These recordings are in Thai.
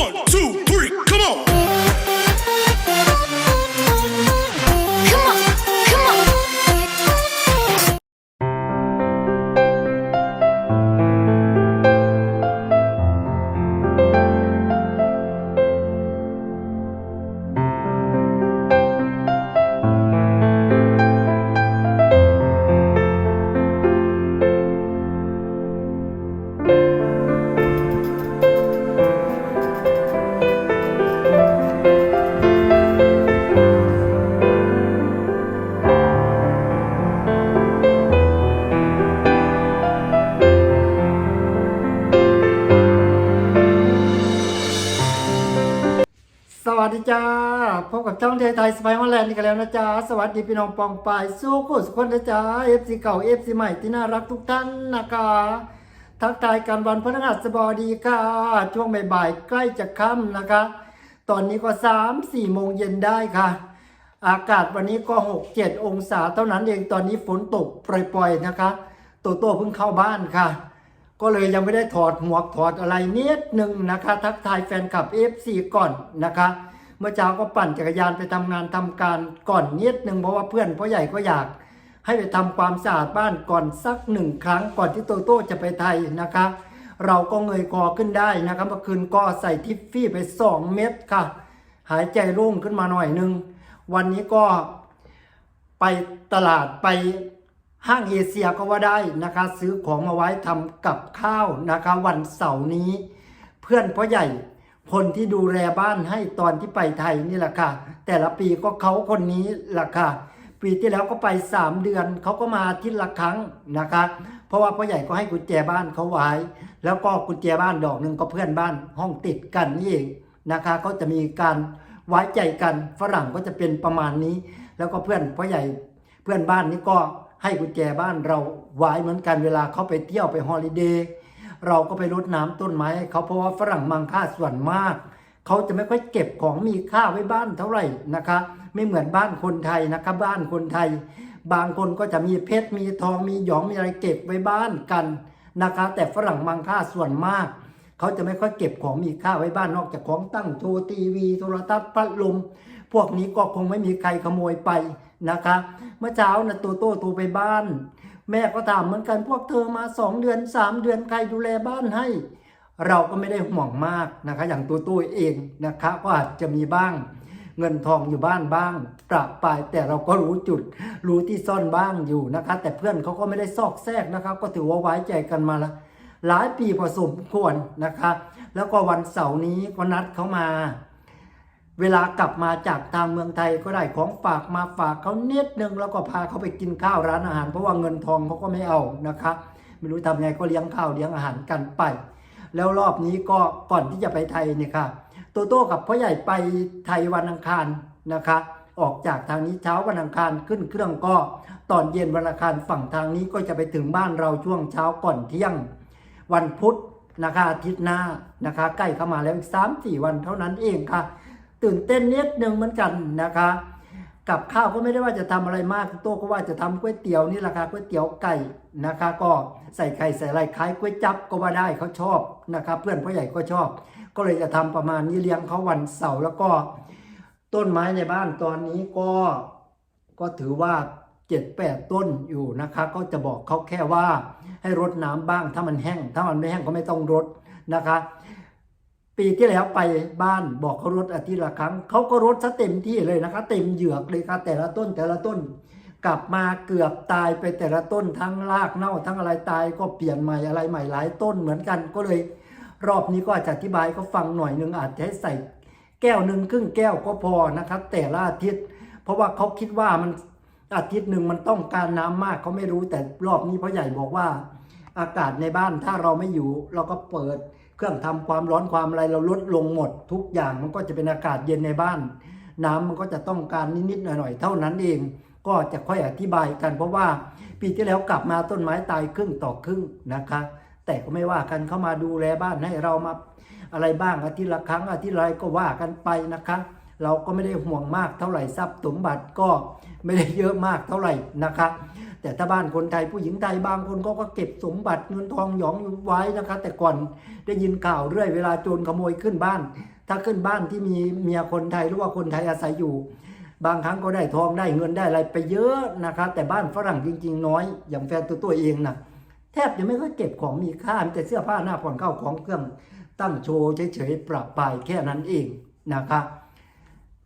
One, two, วัสดีจ้า พบกับช่องเทยไทยสไปฮอลแลนด์อีกแล้วนะจ๊ะสวัสดีพี่น้องปองปายสู้คู่สุขคนนะจ๊ะเอฟซีเก่าเอฟซีใหม่ที่น่ารักทุกท่านนะคะทักทายกันวันพฤหัสบดีค่ะ ช่วงบ่ายๆใกล้จะค่ำนะคะ ตอนนี้ก็สามสี่โมงเย็นได้ค่ะ อากาศวันนี้ก็หกเจ็ดองศาเท่านั้นเอง ตอนนี้ฝนตกปล่อยๆนะคะโตโต้เพิ่งเข้าบ้านค่ะ ก็เลยยังไม่ได้ถอดหมวกถอดอะไรนิดหนึ่งนะคะ ทักทายแฟนคลับ FC ก่อนนะคะ เมื่อเช้าก็ปั่นจักรยานไปทำงานทำการก่อนนิดหนึ่งเพราะว่าเพื่อนพ่อใหญ่ก็อยาก ให้ไปทำความสะอาดบ้านก่อนสักหนึ่งครั้งก่อนที่โตโต้จะไปไทยนะคะ เราก็เงยคอขึ้นได้นะครับเมื่อคืนก็ใส่ทิฟฟี่ไป 2 เม็ดค่ะ หายใจโล่งขึ้นมาหน่อยนึง วันนี้ก็ไปตลาดไป ห้างเอเชียก็ว่าได้นะคะ ซื้อของมาไว้ทำกับข้าวนะคะ วันเสาร์นี้ เพื่อนพ่อใหญ่คนที่ดูแลบ้านให้ตอนที่ไปไทยนี่แหละค่ะ แต่ละปีก็เขาคนนี้แหละค่ะ ปีที่แล้วก็ไป 3 เดือนเขาก็มาทิตย์ละครั้งนะคะ เพราะว่าพ่อใหญ่ก็ให้กุญแจบ้านเขาไว้ แล้วก็กุญแจบ้านดอกหนึ่งก็เพื่อนบ้านห้องติดกันนี่เองนะคะก็จะมีการไว้ใจกันฝรั่งก็จะเป็นประมาณนี้ แล้วก็เพื่อนพ่อใหญ่เพื่อนบ้านนี้ก็ ให้กุญแจบ้านเราไว้เหมือนกันเวลาเขาไปเที่ยวไปฮอลิเดย์เราก็ไปรดน้ำต้นไม้ให้เขาเพราะว่าฝรั่งมังค่าส่วนมาก เขาจะไม่ค่อยเก็บของมีค่าไว้บ้านเท่าไหร่นะคะ ไม่เหมือนบ้านคนไทยนะคะบ้านคนไทย บางคนก็จะมีเพชรมีทองมีหยองมีอะไรเก็บไว้บ้านกันนะคะ แต่ฝรั่งมังค่าส่วนมาก เขาจะไม่ค่อยเก็บของมีค่าไว้บ้านนอกจากของตั้งโชว์ทีวี โทรทัศน์พัดลม พวกนี้ก็คงไม่มีใครขโมยไปนะคะ เมื่อเช้านะตัวโตโตไปบ้าน แม่ก็ถามเหมือนกันพวกเธอมาสองเดือนสามเดือนใครดูแลบ้านให้ เราก็ไม่ได้ห่วงมากนะคะ อย่างตัวตัวเองนะคะก็อาจจะมีบ้าง เงินทองอยู่บ้านบ้างประปรายแต่เราก็รู้จุด รู้ที่ซ่อนบ้างอยู่นะคะ แต่เพื่อนเขาก็ไม่ได้ซอกแซกนะคะก็ถือว่าไว้ใจกันมาละหลายปีพอสมควรนะคะ แล้วก็วันเสาร์นี้ก็นัดเขามา เวลากลับมาจากทางเมืองไทยก็ได้ของฝากมาฝากเขาเน็ดนึงแล้วก็พาเขาไปกินข้าวร้านอาหาร เพราะว่าเงินทองเขาก็ไม่เอานะคะไม่รู้ทำไงก็เลี้ยงข้าวเลี้ยงอาหารกันไป แล้วรอบนี้ก็ก่อนที่จะไปไทยเนี่ยค่ะโตโต้กับพ่อใหญ่ไปไทยวันอังคารนะคะ ออกจากทางนี้เช้าวันอังคารขึ้นเครื่องก็ตอนเย็นวันอังคารฝั่งทางนี้ก็จะไปถึงบ้านเราช่วงเช้าก่อนเที่ยง วันพุธนะคะอาทิตย์หน้านะคะ ใกล้เข้ามาแล้วอีกสามสี่วันเท่านั้นเองค่ะ ตื่นเต้นนิดนึงเหมือนกันนะคะ กับข้าวก็ไม่ได้ว่าจะทำอะไรมากโต้ก็ว่าจะทำก๋วยเตี๋ยวนี่แหละค่ะก๋วยเตี๋ยวไก่นะคะ ก็ใส่ไข่ใส่อะไรคล้ายก๋วยจับก็ว่าได้เขาชอบนะครับเพื่อนพ่อใหญ่ก็ชอบ ก็เลยจะทำประมาณนี้เลี้ยงเขาวันเสาร์แล้วก็ต้นไม้ในบ้านตอนนี้ก็ก็ถือว่าเจ็ดแปดต้นอยู่นะคะ ก็จะบอกเขาแค่ว่าให้รดน้ำบ้างถ้ามันแห้ง ถ้ามันไม่แห้งก็ไม่ต้องรดนะคะ ปีที่แล้วไปบ้านบอกเขารดอาทิตย์ละครั้งเขาก็รดซะเต็มที่เลยนะคะ เต็มเหยือกเลยค่ะแต่ละต้นแต่ละต้น กลับมาเกือบตายไปแต่ละต้นทั้งรากเน่าทั้งอะไรตายก็เปลี่ยนใหม่อะไรใหม่หลายต้นเหมือนกันก็เลย รอบนี้ก็อาจจะอธิบายเขาฟังหน่อยหนึงอาจจะให้ใส่แก้วหนึ่งครึ่งแก้วก็พอนะครับ แต่ละอาทิตย์ เพราะว่าเขาคิดว่ามันอาทิตย์หนึ่งมันต้องการน้ำมากเขาไม่รู้แต่รอบนี้พ่อใหญ่บอกว่า อากาศในบ้านถ้าเราไม่อยู่ เราก็เปิด เครื่องทำความร้อนความอะไรเราลดลงหมด ทุกอย่างมันก็จะเป็นอากาศเย็นในบ้าน น้ำมันก็จะต้องการนิดๆหน่อยๆเท่านั้นเอง ก็จะค่อยอธิบายกัน เพราะว่าปีที่แล้วกลับมาต้นไม้ตายครึ่งต่อครึ่งนะคะ แต่ก็ไม่ว่ากันเข้ามาดูแลบ้านให้เรามาอะไรบ้างอาทิตย์ละครั้งอาทิตย์ละไรก็ว่ากันไปนะคะ เราก็ไม่ได้ห่วงมากเท่าไหร่ทรัพย์สมบัติก็ไม่ได้เยอะมากเท่าไหร่นะคะ แต่ถ้าบ้านคนไทยผู้หญิงไทยบางคนก็ก็เก็บสมบัติเงินทองหยองไว้นะคะ แต่ก่อนได้ยินข่าวเรื่อยเวลาโจรขโมยขึ้นบ้าน ถ้าขึ้นบ้านที่มีเมียคนไทยหรือว่าคนไทยอาศัยอยู่ บางครั้งก็ได้ทองได้เงินได้อะไรไปเยอะนะคะ แต่บ้านฝรั่งจริง ๆ น้อย อย่างแฟนตัวตัวเองนะแทบจะไม่ค่อยเก็บของมีค่ามีแต่เสื้อผ้าหน้าผ่อนเข้าของเครื่องตั้งโชว์เฉยๆปรับไปแค่นั้นเองนะคะ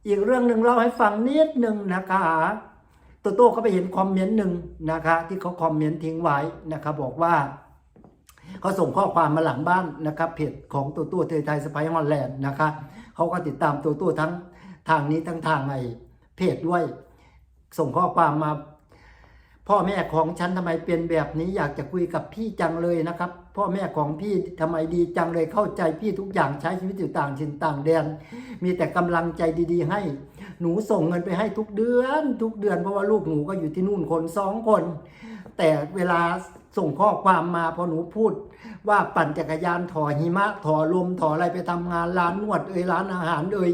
อีกเรื่องหนึ่งเล่าให้ฟังนิดหนึ่งนะคะโตโต้ก็ไปเห็นคอมเมนต์หนึ่งนะคะ ที่เขาคอมเมนต์ทิ้งไว้นะคะบอกว่าเขาส่งข้อความมาหลังบ้านนะครับเพจของตัวตัวเทยไทยสไปฮอลแลนด์นะคะเขาก็ติดตามตัวตัวทั้งทางนี้ทั้งทางไอเพจด้วย ส่งข้อความมา พ่อแม่ของฉันทำไมเป็นแบบนี้อยากจะคุยกับพี่จังเลยนะครับ พ่อแม่ของพี่ทำไมดีจังเลยเข้าใจพี่ทุกอย่างใช้ชีวิตอยู่ต่างถิ่นต่างแดน มีแต่กำลังใจดีๆ ให้ หนูส่งเงินไปให้ทุกเดือน ทุกเดือนเพราะว่าลูกหนูก็อยู่ที่นู่นคนสองคน แต่เวลาส่งข้อความมาพอหนูพูด ว่าปั่นจักรยานถอหิมะถอลมถออะไรไปทำงานร้านนวดเอ่ยร้านอาหารเอ่ย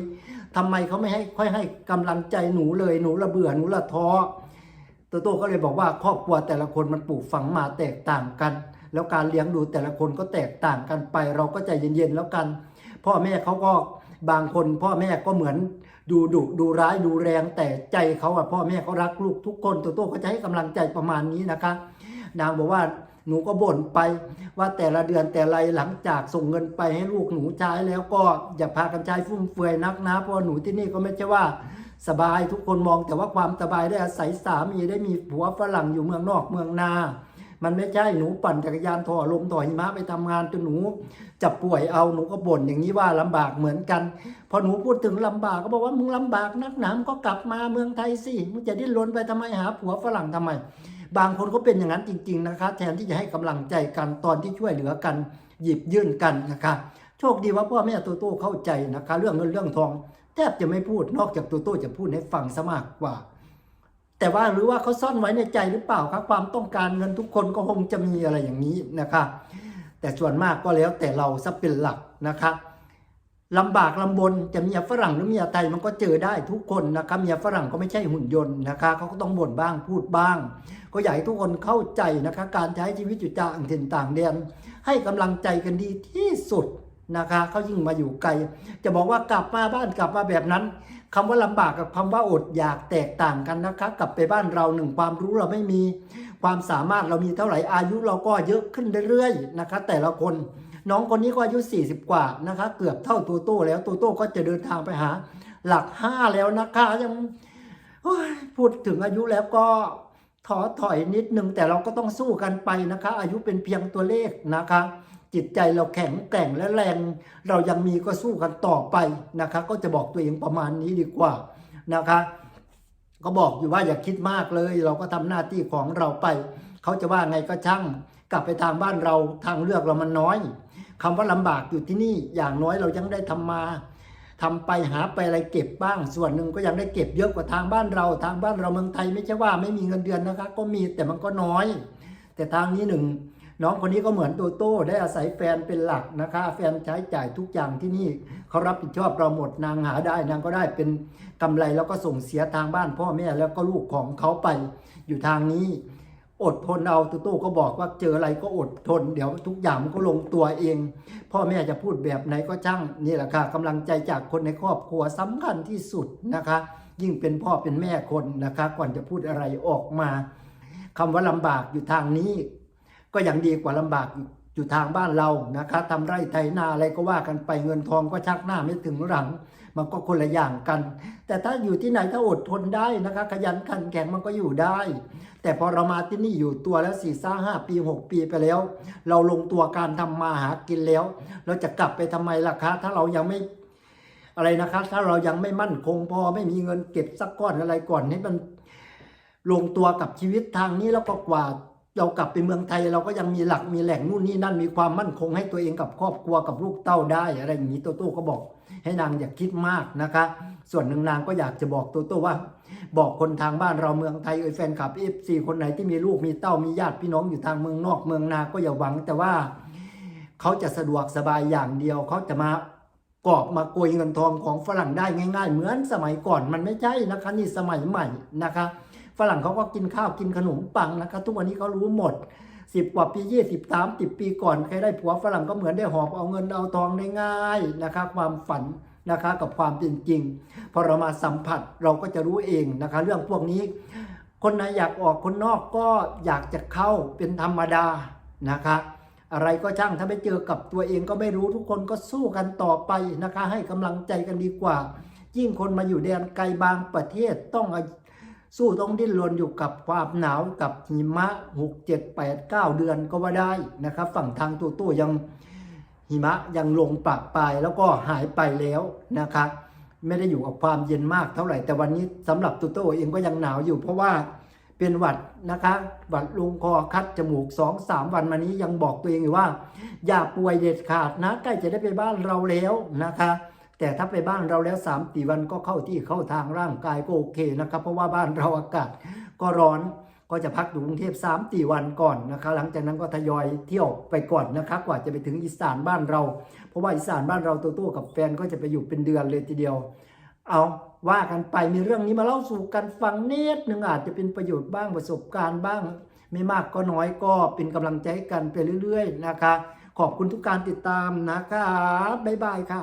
ทำไมเขาไม่ให้ค่อยให้กำลังใจหนูเลยหนูละเบื่อหนูละท้อโตโต้ก็เลยบอกว่าครอบครัวแต่ละคนมันปลูกฝังมาแตกต่างกัน แล้วการเลี้ยงดูแต่ละคนก็แตกต่างกันไป เราก็ใจเย็นๆแล้วกัน พ่อแม่เขาก็บางคนพ่อแม่ก็เหมือนดูดุดูร้ายดูแรงแต่ใจเขาอะพ่อแม่เขารักลูกทุกคนโตโต้ก็จะให้กำลังใจประมาณนี้นะคะ นางบอกว่าหนูก็บ่นไปว่าแต่ละเดือนแต่ไรหลังจากส่งเงินไปให้ลูกหนูใช้แล้วก็อย่าพากันใช้ฟุ่มเฟือยนักนะเพราะหนูที่นี่ก็ไม่ใช่ว่าสบายทุกคนมองแต่ว่าความสบายได้อาศัยสามีได้มีผัวฝรั่งอยู่เมืองนอกเมืองนา มันไม่ใช่หนูปั่นจักรยานถอลมถอหิมะไปทำงานจนหนูจะป่วยเอาหนูก็บ่นอย่างนี้ว่าลำบากเหมือนกัน พอหนูพูดถึงลำบากก็บอกว่ามึงลำบากนักหนามก็กลับมาเมืองไทยสิมึงจะดิ้นรนไปทำไมหาผัวฝรั่งทำไม บางคนก็เป็นอย่างนั้นจริง ๆนะคะ แทนที่จะให้กำลังใจกันตอนที่ช่วยเหลือกัน หยิบยื่นกันนะคะโชคดีว่าพ่อแม่โตโต้เข้าใจนะคะ เรื่องเงินเรื่องทอง แทบจะไม่พูดนอกจากโตโต้จะพูดให้ฟังซะมากกว่า แต่ว่าหรือว่าเขาซ่อนไว้ในใจหรือเปล่าครับความต้องการเงินทุกคนก็คงจะมีอะไรอย่างนี้นะคะแต่ส่วนมากก็แล้วแต่เราซะเป็นหลักนะคะลำบากลำบนจะมีฝรั่งหรือมีไทยมันก็เจอได้ทุกคนนะคะเมีฝรั่งก็ไม่ใช่หุ่นยนต์นะคะเขาก็ต้องบ่นบ้างพูดบ้าง ก็อยากให้ทุกคนเข้าใจนะคะการใช้ชีวิตอยู่ต่างถิ่นต่างแดนให้กำลังใจกันดีที่สุดนะคะเขายิ่งมาอยู่ไกล จะบอกว่ากลับมาบ้านกลับมาแบบนั้น คำว่าลำบากกับคำว่าอดอยากแตกต่างกันนะคะ กลับไปบ้านเราหนึ่งความรู้เราไม่มีความสามารถเรามีเท่าไหร่อายุเราก็เยอะขึ้นเรื่อยๆนะคะ แต่ละคนน้องคนนี้ก็อายุ 40 กว่านะคะ เกือบเท่าตัวโต้แล้วตัวโต้ก็จะเดินทางไปหา หลักห้าแล้วนะคะยังพูดถึงอายุแล้วก็ท้อถอยนิดนึงแต่เราก็ต้องสู้กันไปนะคะ อายุเป็นเพียงตัวเลขนะคะ จิตใจเราแข็งแกร่งและแรงเรายังมีก็สู้กันต่อไปนะคะ ก็จะบอกตัวเองประมาณนี้ดีกว่านะคะ ก็บอกอยู่ว่าอย่าคิดมากเลย เราก็ทำหน้าที่ของเราไป เขาจะว่าไงก็ช่าง กลับไปทางบ้านเราทางเลือกเรามันน้อยคำว่าลำบากอยู่ที่นี่อย่างน้อยเรายังได้ทำมาทำไปหาไปอะไรเก็บบ้าง ส่วนหนึ่งก็ยังได้เก็บเยอะกว่าทางบ้านเรา ทางบ้านเราเมืองไทยไม่ใช่ว่าไม่มีเงินเดือนนะคะ ก็มีแต่มันก็น้อย แต่ทางนี้หนึ่ง น้องคนนี้ก็เหมือนโตโต้ได้อาศัยแฟนเป็นหลักนะคะ แฟนใช้จ่ายทุกอย่างที่นี่เขารับผิดชอบเราหมดนางหาได้ นางก็ได้เป็นกำไรแล้วก็ส่งเสียทางบ้านพ่อแม่แล้วก็ลูกของเขาไปอยู่ทางนี้ อดทนเอาโตโต้ก็บอกว่าเจออะไรก็อดทน เดี๋ยวทุกอย่างมันก็ลงตัวเอง พ่อแม่จะพูดแบบไหนก็ช่างนี่แหละค่ะกำลังใจจากคนในครอบครัวสำคัญที่สุดนะคะ ยิ่งเป็นพ่อเป็นแม่คนนะคะ ก่อนจะพูดอะไรออกมาคำว่าลำบากอยู่ทางนี้ ก็ยังดีกว่าลำบากอยู่ทางบ้านเรานะคะทำไร่ไถนาอะไรก็ว่ากันไปเงินทองก็ชักหน้าไม่ถึงหลัง มันก็คนละอย่างกัน แต่ถ้าอยู่ที่ไหนถ้าอดทนได้นะคะ ขยันขันแข็งมันก็อยู่ได้ แต่พอเรามาที่นี่อยู่ตัวแล้วสี่ซ่าห้าปีหกปีไปแล้ว เราลงตัวการทำมาหากินแล้ว เราจะกลับไปทำไมล่ะคะ ถ้าเรายังไม่อะไรนะคะ ถ้าเรายังไม่มั่นคงพอไม่มีเงินเก็บสักก้อนอะไรก่อนให้มันลงตัวกับชีวิตทางนี้แล้วก็กว่า เรากลับไปเมืองไทย เราก็ยังมีหลักมีแหล่งนู่นนี่นั่นมีความมั่นคงให้ตัวเองกับครอบครัวกับลูกเต้าได้อะไรอย่างนี้โตโต้ก็บอกให้นางอย่าคิดมากนะคะ ส่วนหนึ่งนางก็อยากจะบอกโตโต้ว่า บอกคนทางบ้านเราเมืองไทยเอ่ยแฟนคลับเอฟซีคนไหนที่มีลูกมีเต้ามีญาติพี่น้องอยู่ทางเมืองนอกเมืองนาก็อย่าหวัง แต่ว่าเขาจะสะดวกสบายอย่างเดียวเขาจะมากอบมาโกยเงินทองของฝรั่งได้ง่าย ๆ เหมือนสมัยก่อนมันไม่ใช่นะคะ นี่สมัยใหม่นะคะ ฝรั่งเขาก็กินข้าวกินขนมปังนะครับทุกวันนี้เขารู้หมดสิบกว่าปียี่สิบสามสิบปีก่อนใครได้ผัวฝรั่งก็เหมือนได้หอบเอาเงินเอาทองได้ง่ายนะครับความฝันนะคะกับความเป็นจริงพอเรามาสัมผัสเราก็จะรู้เองนะคะ เรื่องพวกนี้ คนไหนอยากออกคนนอกก็อยากจะเข้าเป็นธรรมดานะคะอะไรก็ช่างถ้าไม่เจอกับตัวเองก็ไม่รู้ทุกคนก็สู้กันต่อไปนะคะ ให้กำลังใจกันดีกว่า ยิ่งคนมาอยู่แดนไกลบางประเทศต้อง สู้ต้องดิ้นรนอยู่กับความหนาวกับหิมะ6 7 8 9เดือนก็ว่าได้นะครับ ฝั่งทางตัวตัวยังหิมะยังลงปากปลายแล้วก็หายไปแล้วนะคะไม่ได้อยู่กับความเย็นมากเท่าไหร่แต่วันนี้สำหรับตัวโตเองก็ยังหนาวอยู่ เพราะว่าเป็นหวัดนะคะหวัดลงคอคัดจมูก2อสามวันมานี้ยังบอกตัวเองอยู่ว่า อย่าป่วยเด็ดขาดนะใกล้จะได้ไปบ้านเราแล้วนะคะ แต่ถ้าไปบ้านเราแล้ว3ามสี่วันก็เข้าที่เข้าทางร่างกายก็โอเคนะครับ เพราะว่าบ้านเราอากาศก็ร้อนก็จะพักอยู่กรุงเทพ3ามสี่วันก่อนนะคะหลังจากนั้นก็ทยอยเที่ยวไปก่อนนะคะกว่าจะไปถึงอีสานบ้านเรา เพราะว่าอีสานบ้านเราตัวตัวกับแฟนก็จะไปอยู่เป็นเดือนเลยทีเดียว เอาว่ากันไปมีเรื่องนี้มาเล่าสู่กันฟังเนตหนึ่งอาจจะเป็นประโยชน์บ้างประสบการณ์บ้าง ไม่มากก็น้อยก็เป็นกำลังใจกันไปเรื่อย ๆ นะคะ ขอบคุณทุกการติดตามนะคะบ๊ายบายค่ะ